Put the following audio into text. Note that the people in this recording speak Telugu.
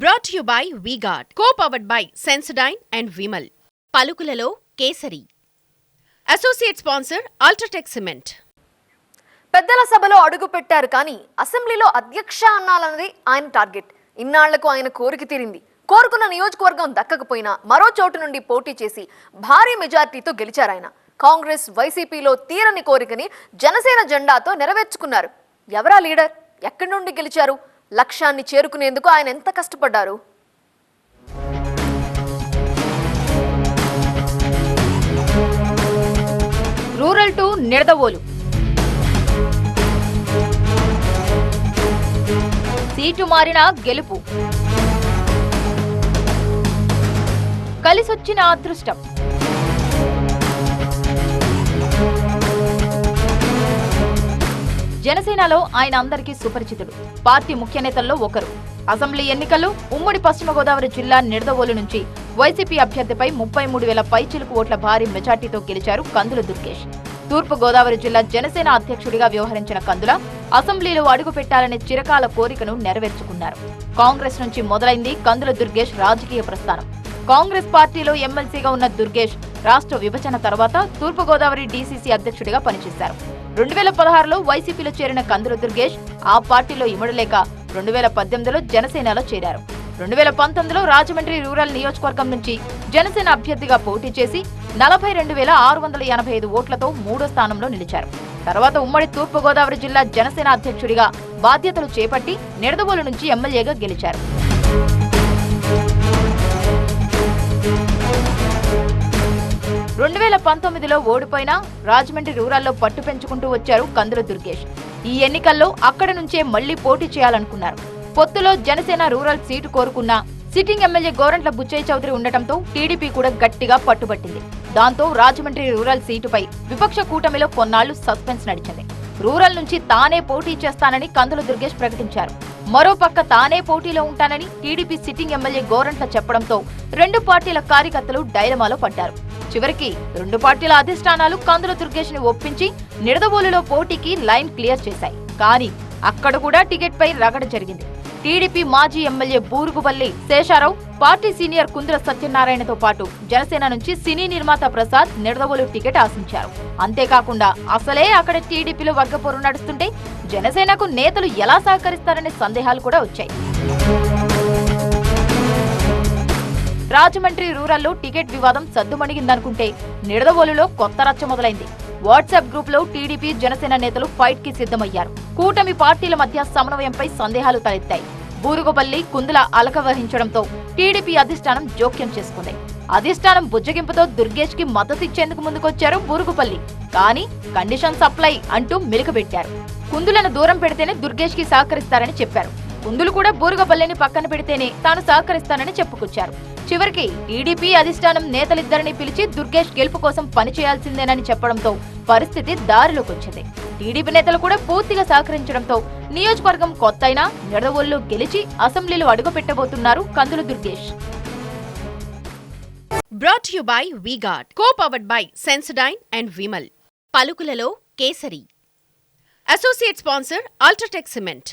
Brought you by V-Guard co powered by Sensodyne and Vimal పలుకులలో Kesari. Associate sponsor UltraTech cement పెద్దల సభలో అడుగు పెట్టారు కానీ అసెంబ్లీలో అధ్యక్ష అన్నాలన్నది ఆయన టార్గెట్. ఇన్నాళ్ళకు ఆయన కోరిక తీరింది. కోరుకున్న నియోజకవర్గం దక్కకపోయినా మరో చోటు నుండి పోటీ చేసి భారీ మెజార్టీతో గెలిచారు ఆయన. కాంగ్రెస్ వైసీపీలో తీరని కోరికని జనసేన జెండాతో నెరవేర్చుకున్నారు. ఎవరా లీడర్? ఎక్కడి నుండి గెలిచారు? లక్ష్యాన్ని చేరుకునేందుకు ఆయన ఎంత కష్టపడ్డారు? Rural to Nidadavolu. సీటు మారిన గెలుపు. కలిసొచ్చిన అదృష్టం. జనసేనలో ఆయన అందరికీ సుపరిచితుడు. పార్టీ ముఖ్య నేతల్లో ఒకరు. అసెంబ్లీ ఎన్నికల్లో ఉమ్మడి పశ్చిమ గోదావరి జిల్లా నిడదవోలు నుంచి వైసీపీ అభ్యర్థిపై ముప్పై మూడు వేల పైచిలుకు ఓట్ల భారీ మెజార్టీతో గెలిచారు కందుల దుర్గేష్. తూర్పు గోదావరి జిల్లా జనసేన అధ్యక్షుడిగా వ్యవహరించిన కందుల అసెంబ్లీలో అడుగు పెట్టాలనే చిరకాల కోరికను నెరవేర్చుకున్నారు. కాంగ్రెస్ నుంచి మొదలైంది కందుల దుర్గేష్ రాజకీయ ప్రస్థానం. కాంగ్రెస్ పార్టీలో ఎమ్మెల్సీగా ఉన్న దుర్గేష్ రాష్ట్ర విభజన తర్వాత తూర్పు గోదావరి డీసీసీ అధ్యక్షుడిగా పనిచేశారు. రెండు వేల పదహారులో వైసీపీలో చేరిన కందుల దుర్గేష్ ఆ పార్టీలో ఇమడలేక రెండు వేల పద్దెనిమిదిలో జనసేనలో చేరారు. రెండు వేల పంతొమ్మిదిలో రాజమండ్రి రూరల్ నియోజకవర్గం నుంచి జనసేన అభ్యర్థిగా పోటీ చేసి నలభై రెండు వేల ఆరు వందల ఎనభై ఐదు ఓట్లతో మూడో స్థానంలో నిలిచారు. తర్వాత ఉమ్మడి తూర్పుగోదావరి జిల్లా జనసేన అధ్యక్షుడిగా బాధ్యతలు చేపట్టి నిడదవోలు నుంచి ఎమ్మెల్యేగా గెలిచారు. రెండు వేల పంతొమ్మిదిలో ఓడిపోయినా రాజమండ్రి రూరల్లో పట్టు పెంచుకుంటూ వచ్చారు కందుల దుర్గేష్. ఈ ఎన్నికల్లో అక్కడి నుంచే మళ్ళీ పోటీ చేయాలనుకున్నారు. పొత్తులో జనసేన రూరల్ సీటు కోరుకున్న సిట్టింగ్ ఎమ్మెల్యే గోరంట్ల బుచ్చయ్య చౌదరి ఉండటంతో టీడీపీ కూడా గట్టిగా పట్టుబట్టింది. దాంతో రాజమండ్రి రూరల్ సీటుపై విపక్ష కూటమిలో కొన్నాళ్ళు సస్పెన్స్ నడిచింది. రూరల్ నుంచి తానే పోటీ చేస్తానని కందుల దుర్గేష్ ప్రకటించారు. మరోపక్క తానే పోటీలో ఉంటానని టీడీపీ సిట్టింగ్ ఎమ్మెల్యే గోరంట్ల చెప్పడంతో రెండు పార్టీల కార్యకర్తలు డైలమాలో పడ్డారు. చివరికి రెండు పార్టీల అధిష్టానాలు కందుల దుర్గేష్ని ఒప్పించి నిడదవోలులో పోటీకి లైన్ క్లియర్ చేశాయి. కానీ అక్కడ కూడా టికెట్ పై రగడ జరిగింది. టీడీపీ మాజీ MLA Burugupalli Sesharao party senior Kundra సత్యనారాయణతో పాటు జనసేన నుంచి సినీ నిర్మాత ప్రసాద్ నిడదవోలు టికెట్ ఆశించారు. అంతేకాకుండా అసలే అక్కడ టీడీపీలో వర్గపోరు నడుస్తుంటే జనసేనకు నేతలు ఎలా సహకరిస్తారనే సందేహాలు కూడా వచ్చాయి. రాజమండ్రి రూరల్లో టికెట్ వివాదం సద్దుమణిగిందనుకుంటే నిడదవోలులో కొత్త రచ్చ మొదలైంది. వాట్సాప్ గ్రూప్లో టీడీపీ జనసేన నేతలు ఫైట్కి సిద్ధమయ్యారు. కూటమి పార్టీల మధ్య సమన్వయంపై సందేహాలు తలెత్తాయి. బూరుగుపల్లి కుందుల అలక వహించడంతో టీడీపీ అధిష్టానం జోక్యం చేసుకుంది. అధిష్టానం బుజ్జగింపుతో దుర్గేష్కి మద్దతు ఇచ్చేందుకు ముందుకొచ్చారు బూరుగుపల్లి. కానీ కండిషన్ సప్లై అంటూ మిలకబెట్టారు కుందులను దూరం పెడితేనే దుర్గేష్కి సహకరిస్తారని చెప్పారు. కుందులు కూడా బూరుగుపల్లిని పక్కన పెడితేనే తాను సహకరిస్తానని చెప్పుకొచ్చారు. చివరికి టీడీపీ అధిష్టానం నేతలిద్దరిని పిలిచి దుర్గేష్ గెలుపు కోసం పనిచేయాల్సిందేనని చెప్పడంతో పరిస్థితి దారిలోకి వచ్చింది టీడీపీ నేతలు కూడా పూర్తిగా సహకరించడంతో నియోజకవర్గం కొత్తైనా నిడదవోల్లో గెలిచి అసెంబ్లీలో అడుగుపెట్టబోతున్నారు Kandula Durgesh. Brought you by V-Guard co powered by Sensodyne and Vimal పలుకులలో Kesari. Associate sponsor UltraTech cement